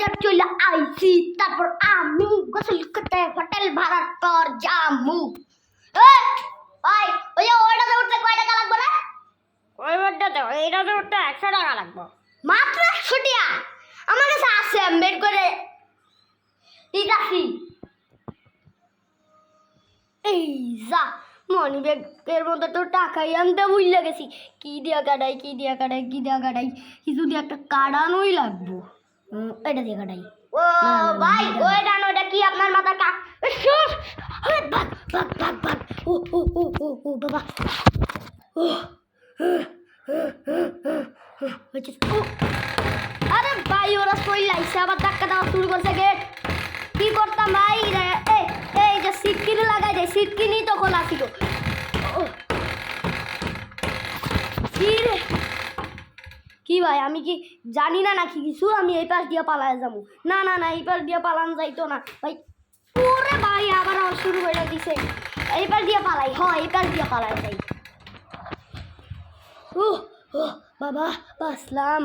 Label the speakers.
Speaker 1: বাজার চলে আইছি তারপর আমি গোসল করতে হোটেল ভাড়ার পর জামু ভাই ওই যে ওটাতে উঠতে কয় টাকা লাগবে না?
Speaker 2: ওই এইটাতে উঠতে একশো টাকা লাগবে।
Speaker 1: মাত্র একশো টাকা আমার কাছে আছে আমি বের করে দিতাছি। এই যা মনি ব্যাগের মধ্যে তো টাকাই আনতে ভুলে গেছি। কি দিয়া কাটাই কি দিয়া কাটাই কি দিয়া কাটাই কিছু দিয়ে একটা কাটানোই লাগবো। এটা দিয়ে কাটাই। ও ভাই ওই ডান ওটা কি আপনার মাথা কা শুস আরে ভাগ ভাগ ভাগ ভাগ ও ও ও ও ও বাবা। ও আরে ভাই ওরা সই লাইছে আবার ধাক্কা দেওয়া শুরু করছে গেট কি করতাম ভাই রে- এই এই যে সিটকিনি লাগাই দেয় সিটকিনি তো খোলা ছিল। ও। কি রে? কি ভাই, আমি কি জানি না নাকি কিছু? আমি এই পাশ দিয়ে পালায় যাব। না না না, এই পাশ দিয়ে পালান যাইতো না। ভাই, ওরে ভাই, আবার আমার শুরু করে দিছে এই পাশ দিয়ে পালাই, হ, এই পাশ দিয়ে পালাই যাই। ও বাবা বাসলাম